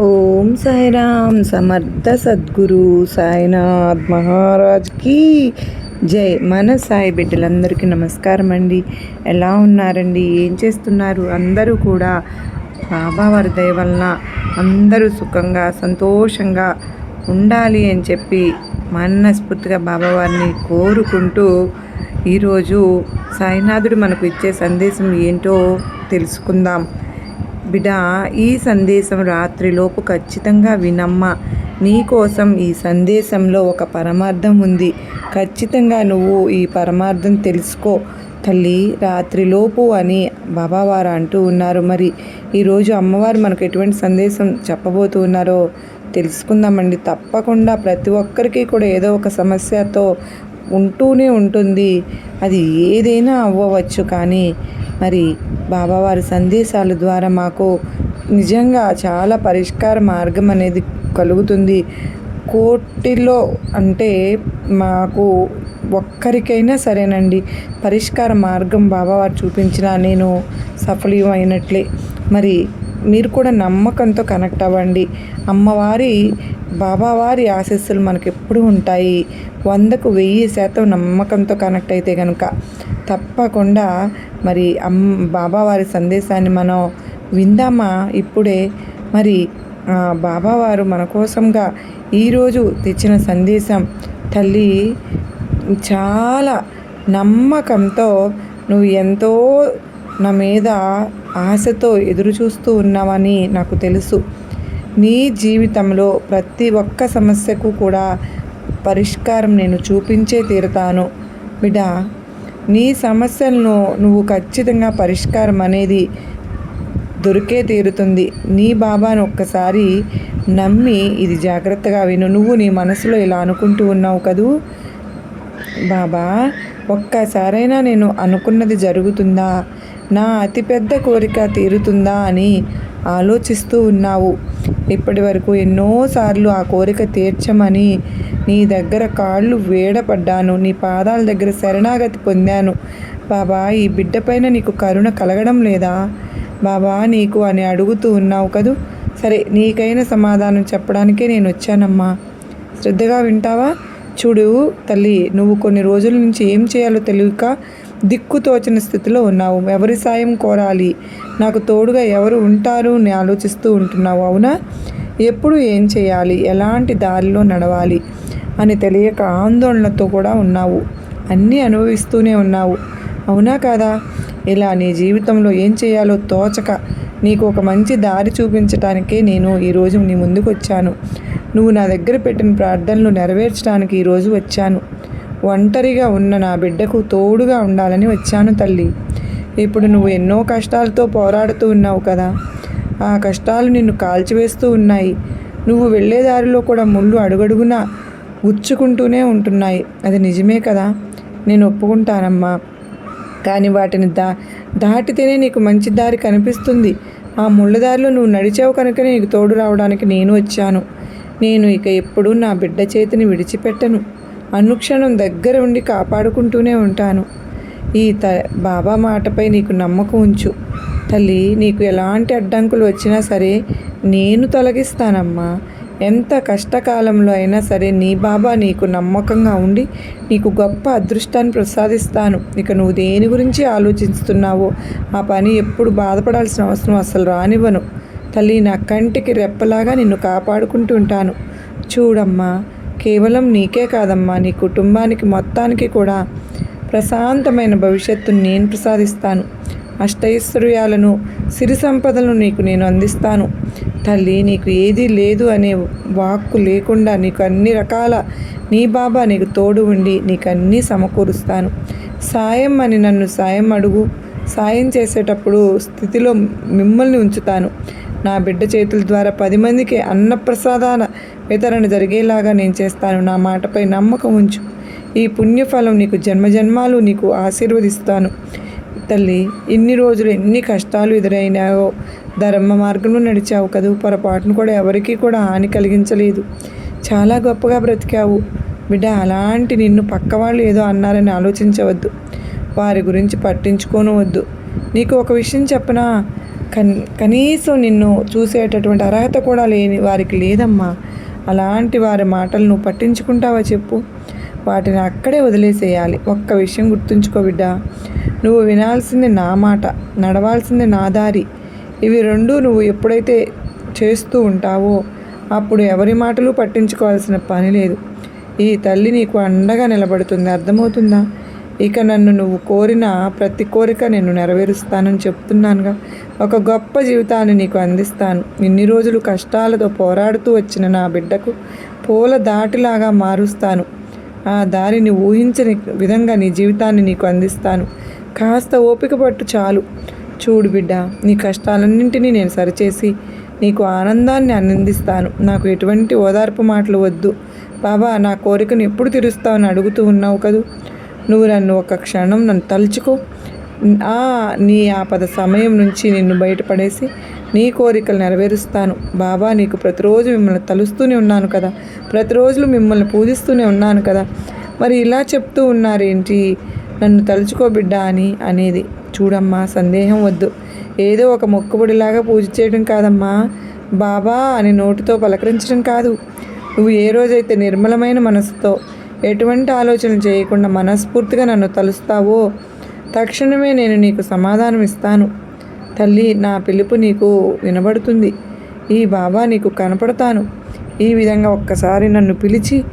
ఓం సాయిరామ్ సమర్థ సద్గురు సాయినాథ్ మహారాజ్కి జై. మన సాయి బిడ్డలందరికీ నమస్కారం అండి. ఎలా ఉన్నారండి? ఏం చేస్తున్నారు? అందరూ కూడా బాబా వారి దయ వలన అందరూ సుఖంగా సంతోషంగా ఉండాలి అని చెప్పి మనస్ఫూర్తిగా బాబావారిని కోరుకుంటూ ఈరోజు సాయినాథుడు మనకు ఇచ్చే సందేశం ఏంటో తెలుసుకుందాం. బిడ్డ ఈ సందేశం రాత్రిలోపు ఖచ్చితంగా వినమ్మా. నీకోసం ఈ సందేశంలో ఒక పరమార్థం ఉంది. ఖచ్చితంగా నువ్వు ఈ పరమార్థం తెలుసుకో. తల్లి రాత్రిలోపు అని బాబావారు అంటూ ఉన్నారు. మరి ఈరోజు అమ్మవారు మనకు ఎటువంటి సందేశం చెప్పబోతూ ఉన్నారో తెలుసుకుందామండి. తప్పకుండా ప్రతి ఒక్కరికి కూడా ఏదో ఒక సమస్యతో ఉంటూనే ఉంటుంది. అది ఏదైనా అవ్వవచ్చు కానీ మరి బాబావారి సందేశాల ద్వారా మాకు నిజంగా చాలా పరిష్కార మార్గం అనేది కలుగుతుంది. కోటిలో అంటే మాకు ఒక్కరికైనా సరేనండి. పరిష్కార మార్గం బాబావారు చూపించిన నేను సఫలీమైనట్లే మరి మీరు కూడా నమ్మకంతో కనెక్ట్ అవ్వండి. అమ్మవారి బాబావారి ఆశస్సులు మనకు ఎప్పుడు ఉంటాయి. వందకు వెయ్యి శాతం నమ్మకంతో కనెక్ట్ అయితే కనుక తప్పకుండా మరి అమ్ బాబావారి సందేశాన్ని మనం విందామా? ఇప్పుడే మరి బాబావారు మన కోసంగా ఈరోజు తెచ్చిన సందేశం తల్లి చాలా నమ్మకంతో నువ్వు ఎంతో నా మీద ఆశతో ఎదురు చూస్తూ ఉన్నావని నాకు తెలుసు. నీ జీవితంలో ప్రతి ఒక్క సమస్యకు కూడా పరిష్కారం నేను చూపించే తీరుతాను. బిడ్డ నీ సమస్యలను నువ్వు ఖచ్చితంగా పరిష్కారం అనేది దొరికే తీరుతుంది. నీ బాబాను ఒక్కసారి నమ్మి ఇది జాగ్రత్తగా విను. నువ్వు నీ మనసులో ఇలా అనుకుంటూ ఉన్నావు కదూ? బాబా ఒక్కసారైనా నేను అనుకున్నది జరుగుతుందా? నా అతిపెద్ద కోరిక తీరుతుందా అని ఆలోచిస్తూ ఉన్నావు. ఇప్పటి వరకు ఎన్నోసార్లు ఆ కోరిక తీర్చమని నీ దగ్గర కాళ్ళు వేడపడ్డాను. నీ పాదాల దగ్గర శరణాగతి పొందాను. బాబా ఈ బిడ్డపైన నీకు కరుణ కలగడం లేదా? బాబా నీకు అని అడుగుతూ ఉన్నావు కదూ? సరే నీకైన సమాధానం చెప్పడానికే నేను వచ్చానమ్మా శ్రద్ధగా వింటావా? చూడు తల్లి నువ్వు కొన్ని రోజుల నుంచి ఏం చేయాలో తెలియక దిక్కుతోచని స్థితిలో ఉన్నావు. ఎవరి సాయం కోరాలి? నాకు తోడుగా ఎవరు ఉంటారు? అని ఆలోచిస్తూ ఉంటున్నావు అవునా? ఎప్పుడు ఏం చేయాలి? ఎలాంటి దారిలో నడవాలి? అని తెలియక ఆందోళనతో కూడా ఉన్నావు. అన్నీ అనుభవిస్తూనే ఉన్నావు అవునా కాదా? ఇలా నీ జీవితంలో ఏం చేయాలో తోచక నీకు ఒక మంచి దారి చూపించటానికే నేను ఈరోజు నీ ముందుకు వచ్చాను నువ్వు నా దగ్గర పెట్టిన ప్రార్థనలు నెరవేర్చడానికి ఈరోజు వచ్చాను. ఒంటరిగా ఉన్న నా బిడ్డకు తోడుగా ఉండాలని వచ్చాను తల్లి. ఇప్పుడు నువ్వు ఎన్నో కష్టాలతో పోరాడుతూ ఉన్నావు కదా. ఆ కష్టాలు నిన్ను కాల్చివేస్తూ ఉన్నాయి. నువ్వు వెళ్ళే దారిలో కూడా ముళ్ళు అడుగడుగునా గుచ్చుకుంటూనే ఉంటున్నాయి. అది నిజమే కదా. నేను ఒప్పుకుంటానమ్మా. కానీ వాటిని దా దాటితేనే నీకు మంచి దారి కనిపిస్తుంది. ఆ ముళ్ళ దారిలో నువ్వు నడిచావు కనుక నీకు తోడు రావడానికి నేను వచ్చాను. నేను ఇక ఎప్పుడూ నా బిడ్డ చేతిని విడిచిపెట్టను. అనుక్షణం దగ్గర ఉండి కాపాడుకుంటూనే ఉంటాను. ఈ త బాబా మాటపై నీకు నమ్మకం ఉంచు. తల్లి నీకు ఎలాంటి అడ్డంకులు వచ్చినా సరే నేను తొలగిస్తానమ్మా. ఎంత కష్టకాలంలో అయినా సరే నీ బాబా నీకు నమ్మకంగా ఉండి నీకు గొప్ప అదృష్టాన్ని ప్రసాదిస్తాను. ఇక నువ్వు దేని గురించి ఆలోచిస్తున్నావో ఆ పని ఎప్పుడు బాధపడాల్సిన అవసరం అసలు రానివ్వను. తల్లి నా కంటికి రెప్పలాగా నిన్ను కాపాడుకుంటూ ఉంటాను. చూడమ్మా కేవలం నీకే కాదమ్మా. నీ కుటుంబానికి మొత్తానికి కూడా ప్రశాంతమైన భవిష్యత్తును నేను ప్రసాదిస్తాను. అష్టైశ్వర్యాలను సిరి సంపదలను నీకు నేను అందిస్తాను. తల్లి నీకు ఏదీ లేదు అనే వాక్కు లేకుండా నీకు అన్ని రకాల నీ బాబా నీకు తోడు ఉండి నీకు అన్నీ సమకూరుస్తాను. సాయం అని నన్ను సాయం అడుగు. సాయం చేసేటప్పుడు స్థితిలో మిమ్మల్ని ఉంచుతాను. నా బిడ్డ చేతుల ద్వారా పది మందికి అన్నప్రసాదాన వితరణ జరిగేలాగా నేను చేస్తాను. నా మాటపై నమ్మకం ఉంచు. ఈ పుణ్యఫలం నీకు జన్మజన్మాలు నీకు ఆశీర్వదిస్తాను. తల్లి ఇన్ని రోజులు ఎన్ని కష్టాలు ఎదురైనాయో ధర్మ మార్గంలో నడిచావు కదూ. పొరపాటును కూడా ఎవరికీ కూడా హాని కలిగించలేదు. చాలా గొప్పగా బ్రతికావు. బిడ్డ అలాంటి నిన్ను పక్కవాళ్ళు ఏదో అన్నారని ఆలోచించవద్దు. వారి గురించి పట్టించుకోనవద్దు. నీకు ఒక విషయం చెప్పనా? కన్ కనీసం నిన్ను చూసేటటువంటి అర్హత కూడా లేని వారికి లేదమ్మా. అలాంటి వారి మాటలు నువ్వు పట్టించుకుంటావా చెప్పు. వాటిని అక్కడే వదిలేసేయాలి. ఒక్క విషయం గుర్తుంచుకో బిడ్డ. నువ్వు వినాల్సింది నా మాట నడవాల్సింది నా దారి. ఇవి రెండు నువ్వు ఎప్పుడైతే చేస్తూ ఉంటావో అప్పుడు ఎవరి మాటలు పట్టించుకోవాల్సిన పని లేదు. ఈ తల్లి నీకు అండగా నిలబడుతుంది. అర్థమవుతుందా? ఇక నన్ను నువ్వు కోరిన ప్రతి కోరిక నేను నెరవేరుస్తానని చెప్తున్నానుగా. ఒక గొప్ప జీవితాన్ని నీకు అందిస్తాను. ఇన్ని రోజులు కష్టాలతో పోరాడుతూ వచ్చిన నా బిడ్డకు పూల దాటిలాగా మారుస్తాను. ఆ దారిని ఊహించని విధంగా నీ జీవితాన్ని నీకు అందిస్తాను. కాస్త ఓపిక పట్టు చాలు. చూడు బిడ్డ నీ కష్టాలన్నింటినీ నేను సరిచేసి నీకు ఆనందాన్ని అందిస్తాను. నాకు ఎటువంటి ఓదార్పు మాటలు వద్దు. బాబా నా కోరికను ఎప్పుడు తీరుస్తావని అడుగుతూ ఉన్నావు కదూ? నువ్వు నన్ను ఒక క్షణం నన్ను తలుచుకో. ఆ నీ ఆపద సమయం నుంచి నిన్ను బయటపడేసి నీ కోరికలు నెరవేరుస్తాను. బాబా నీకు ప్రతిరోజు మిమ్మల్ని తలుస్తూనే ఉన్నాను కదా. ప్రతిరోజు మిమ్మల్ని పూజిస్తూనే ఉన్నాను కదా. మరి ఇలా చెప్తూ ఉన్నారేంటి? నన్ను తలుచుకో బిడ్డ అని అనేది. చూడమ్మా సందేహం వద్దు. ఏదో ఒక మొక్కుబడిలాగా పూజ చేయడం కాదమ్మా. బాబా అని నోటితో పలకరించడం కాదు. నువ్వు ఏ రోజైతే నిర్మలమైన మనసుతో ఎటువంటి ఆలోచన చేయకుండా మనస్ఫూర్తిగా నన్ను తలుస్తావో తక్షణమే నేను నీకు సమాధానం ఇస్తాను. తల్లి నా పిలుపు నీకు వినబడుతుంది. ఈ బాబా నీకు కనపడతాను. ఈ విధంగా ఒక్కసారి నన్ను పిలిచి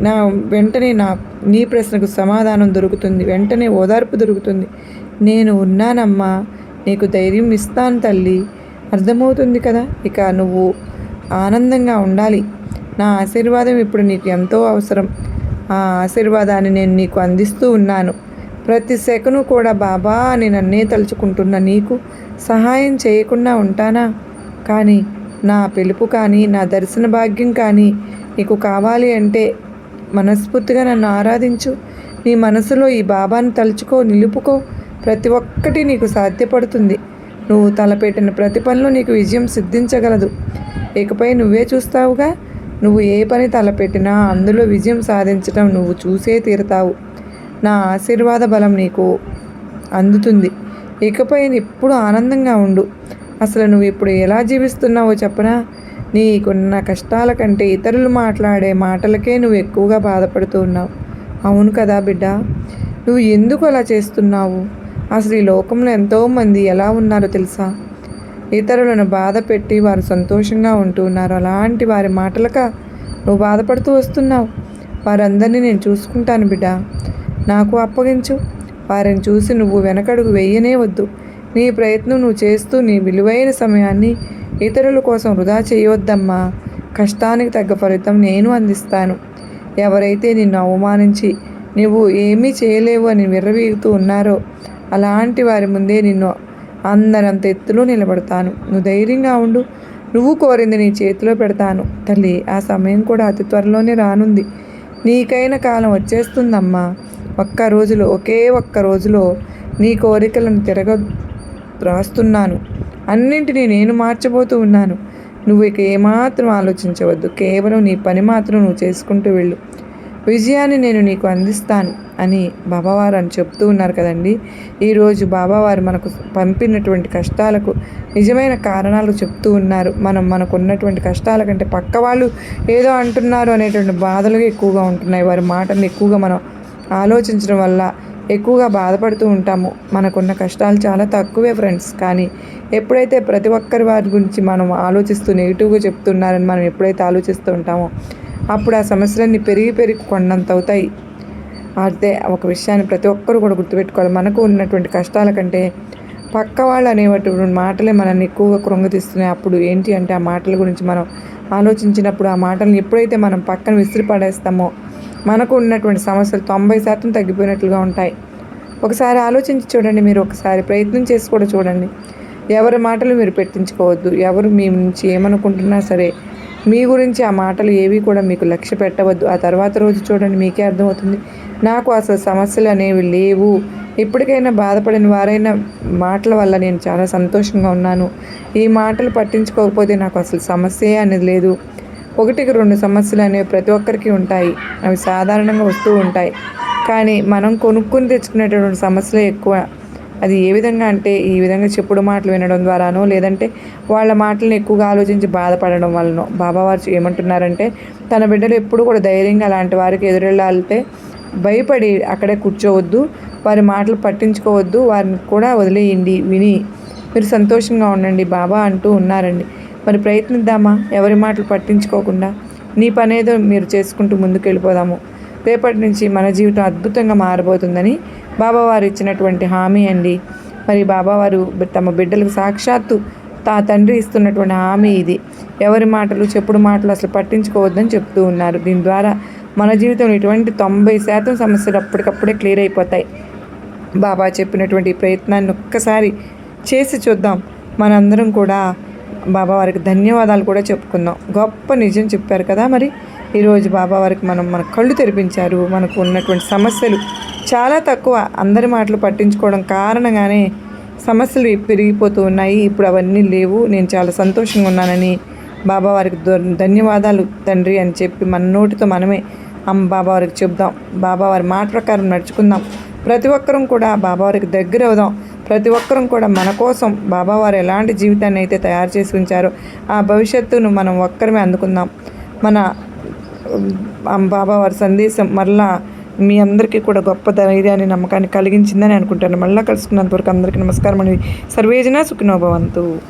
నా వెంటనే నా నీ ప్రశ్నకు సమాధానం దొరుకుతుంది. వెంటనే ఓదార్పు దొరుకుతుంది. నేను ఉన్నానమ్మా నీకు ధైర్యం ఇస్తాను తల్లి. అర్థమవుతుంది కదా? ఇక నువ్వు ఆనందంగా ఉండాలి. నా ఆశీర్వాదం ఇప్పుడు నీకు ఎంతో అవసరం. ఆ ఆశీర్వాదాన్ని నేను నీకు అందిస్తూ ఉన్నాను. ప్రతి సెకను కూడా బాబా అని నన్నే తలుచుకుంటున్న నీకు సహాయం చేయకుండా ఉంటానా? కానీ నా పిలుపు కానీ నా దర్శన భాగ్యం కానీ నీకు కావాలి అంటే మనస్ఫూర్తిగా నన్ను ఆరాధించు. నీ మనసులో ఈ బాబాను తలుచుకో నిలుపుకో. ప్రతి ఒక్కటి నీకు సాధ్యపడుతుంది. నువ్వు తలపెట్టిన ప్రతి పనిలో నీకు విజయం సిద్ధించగలదు. ఇకపై నువ్వే చూస్తావుగా? నువ్వు ఏ పని తలపెట్టినా అందులో విజయం సాధించటం నువ్వు చూసే తీరుతావు. నా ఆశీర్వాద బలం నీకు అందుతుంది. ఇకపై ఎప్పుడు ఆనందంగా ఉండు. అసలు నువ్వు ఇప్పుడు ఎలా జీవిస్తున్నావో చెప్పనా? నీకున్న కష్టాల కంటే ఇతరులు మాట్లాడే మాటలకే నువ్వు ఎక్కువగా బాధపడుతూ ఉన్నావు. అవును కదా బిడ్డ! నువ్వు ఎందుకు అలా చేస్తున్నావు? అసలు ఈ లోకంలో ఎంతోమంది ఎలా ఉన్నారో తెలుసా? ఇతరులను బాధ పెట్టి వారు సంతోషంగా ఉంటున్నారు. అలాంటి వారి మాటలక నువ్వు బాధపడుతూ వస్తున్నావు. వారందరినీ నేను చూసుకుంటాను బిడ్డ. నాకు అప్పగించు. వారిని చూసి నువ్వు వెనకడుగు వెయ్యనే వద్దు. నీ ప్రయత్నం నువ్వు చేస్తూ నీ విలువైన సమయాన్ని ఇతరుల కోసం వృధా చేయవద్దమ్మా కష్టానికి తగ్గ ఫలితం నేను అందిస్తాను. ఎవరైతే నిన్ను అవమానించి నువ్వు ఏమీ చేయలేవు అని విర్రవీగుతూ ఉన్నారో అలాంటి వారి ముందే నిన్ను అందరంత ఎత్తులో నిలబడతాను. నువ్వు ధైర్యంగా ఉండు. నువ్వు కోరింది నీ చేతిలో పెడతాను. తల్లి ఆ సమయం కూడా అతి త్వరలోనే రానుంది. నీకైన కాలం వచ్చేస్తుందమ్మా. ఒక్క రోజులో ఒకే ఒక్క రోజులో నీ కోరికలను తిరగ రాస్తున్నాను. అన్నింటినీ నేను మార్చబోతూ ఉన్నాను. నువ్వు ఇక ఏమాత్రం ఆలోచించవద్దు. కేవలం నీ పని మాత్రం నువ్వు చేసుకుంటూ వెళ్ళు. విజయాన్ని నేను నీకు అందిస్తాను అని బాబావారు అని చెప్తూ ఉన్నారు కదండి. ఈరోజు బాబావారు మనకు పంపినటువంటి కష్టాలకు నిజమైన కారణాలు చెప్తూ ఉన్నారు. మనం మనకు ఉన్నటువంటి కష్టాల కంటే పక్క వాళ్ళు ఏదో అంటున్నారు అనేటువంటి బాధలు ఎక్కువగా ఉంటున్నాయి. వారి మాటలు ఎక్కువగా మనం ఆలోచించడం వల్ల ఎక్కువగా బాధపడుతూ ఉంటాము. మనకున్న కష్టాలు చాలా తక్కువే ఫ్రెండ్స్. కానీ ఎప్పుడైతే ప్రతి ఒక్కరి వారి గురించి మనం ఆలోచిస్తూ నెగిటివ్గా చెప్తున్నారని మనం ఎప్పుడైతే ఆలోచిస్తూ ఉంటామో అప్పుడు ఆ సమస్యలన్నీ పెరిగి పెరిగి కొండంత అవుతాయి అయితే ఒక విషయాన్ని ప్రతి ఒక్కరు కూడా గుర్తుపెట్టుకోవాలి. మనకు ఉన్నటువంటి కష్టాల కంటే పక్క వాళ్ళు అనేటువంటి మాటలే మనల్ని ఎక్కువగా కృంగతీస్తున్నాయి. అప్పుడు ఏంటి అంటే ఆ మాటల గురించి మనం ఆలోచించినప్పుడు ఆ మాటలను ఎప్పుడైతే మనం పక్కన విసిరి పడేస్తామో మనకు ఉన్నటువంటి సమస్యలు తొంభై శాతం తగ్గిపోయినట్లుగా ఉంటాయి. ఒకసారి ఆలోచించి చూడండి మీరు ఒకసారి ప్రయత్నం చేసి కూడా చూడండి. ఎవరి మాటలు మీరు పెట్టించుకోవద్దు. ఎవరు మీ నుంచి ఏమనుకుంటున్నా సరే మీ గురించి ఆ మాటలు ఏవి కూడా మీకు లక్ష్య పెట్టవద్దు. ఆ తర్వాత రోజు చూడండి మీకే అర్థమవుతుంది. నాకు అసలు సమస్యలు అనేవి లేవు. ఇప్పటికైనా బాధపడిన వారైన మాటల వల్ల నేను చాలా సంతోషంగా ఉన్నాను. ఈ మాటలు పట్టించుకోకపోతే నాకు అసలు సమస్యే అనేది లేదు. ఒకటికి రెండు సమస్యలు అనేవి ప్రతి ఒక్కరికి ఉంటాయి. అవి సాధారణంగా వస్తూ ఉంటాయి. కానీ మనం కొనుక్కొని తెచ్చుకునేటటువంటి సమస్యలే ఎక్కువ. అది ఏ విధంగా అంటే ఈ విధంగా చెప్పుడు మాటలు వినడం ద్వారానో లేదంటే వాళ్ళ మాటలను ఎక్కువగా ఆలోచించి బాధపడడం వలన. బాబావారు ఏమంటున్నారంటే తన బిడ్డలు ఎప్పుడు కూడా ధైర్యంగా అలాంటి వారికి ఎదురెళ్ళాలితే భయపడి అక్కడే కూర్చోవద్దు వారి మాటలు పట్టించుకోవద్దు వారిని కూడా వదిలేయండి విని. మీరు సంతోషంగా ఉండండి బాబా అంటూ ఉన్నారండి. మరి ప్రయత్నిద్దామా? ఎవరి మాటలు పట్టించుకోకుండా. నీ పనేదో మీరు చేసుకుంటూ ముందుకు వెళ్ళిపోదాము రేపటి నుంచి మన జీవితం అద్భుతంగా మారబోతుందని బాబావారు ఇచ్చినటువంటి హామీ అండి. మరి బాబావారు తమ బిడ్డలకు సాక్షాత్తు తా తండ్రి ఇస్తున్నటువంటి హామీ ఇది. ఎవరి మాటలు చెప్పుడు మాటలు అసలు పట్టించుకోవద్దని చెప్తూ ఉన్నారు. దీని ద్వారా మన జీవితంలో ఇటువంటి తొంభై శాతం సమస్యలు అప్పటికప్పుడే క్లియర్ అయిపోతాయి. బాబా చెప్పినటువంటి ప్రయత్నాన్ని ఒక్కసారి చేసి చూద్దాం. మనందరం కూడా బాబా వారికి ధన్యవాదాలు కూడా చెప్పుకుందాం. గొప్ప నిజం చెప్పారు కదా మరి. ఈరోజు బాబా వారికి మనం మన కళ్ళు తెరిపించారు. మనకు ఉన్నటువంటి సమస్యలు చాలా తక్కువ. అందరి మాటలు పట్టించుకోవడం కారణంగానే సమస్యలు పెరిగిపోతూ ఉన్నాయి. ఇప్పుడు అవన్నీ లేవు. నేను చాలా సంతోషంగా ఉన్నానని బాబా వారికి ధన్యవాదాలు తండ్రి అని చెప్పి మన నోటితో మనమే అమ్మ బాబా వారికి చెప్దాం. బాబావారి మాట ప్రకారం నడుచుకుందాం. ప్రతి ఒక్కరం కూడా బాబావారికి దగ్గర అవుదాం. ప్రతి ఒక్కరం కూడా మన కోసం బాబావారు ఎలాంటి జీవితాన్ని అయితే తయారు చేసి ఉంచారో ఆ భవిష్యత్తును మనం ఒక్కరమే అందుకుందాం. మన బాబావారి సందేశం మరలా మీ అందరికీ కూడా గొప్ప ధైర్యాన్ని నమ్మకాన్ని కలిగించిందని అనుకుంటాను. మళ్ళీ కలుసుకున్నంత వరకు అందరికీ నమస్కారం అనేది సర్వేజన సుఖినోభవంతు.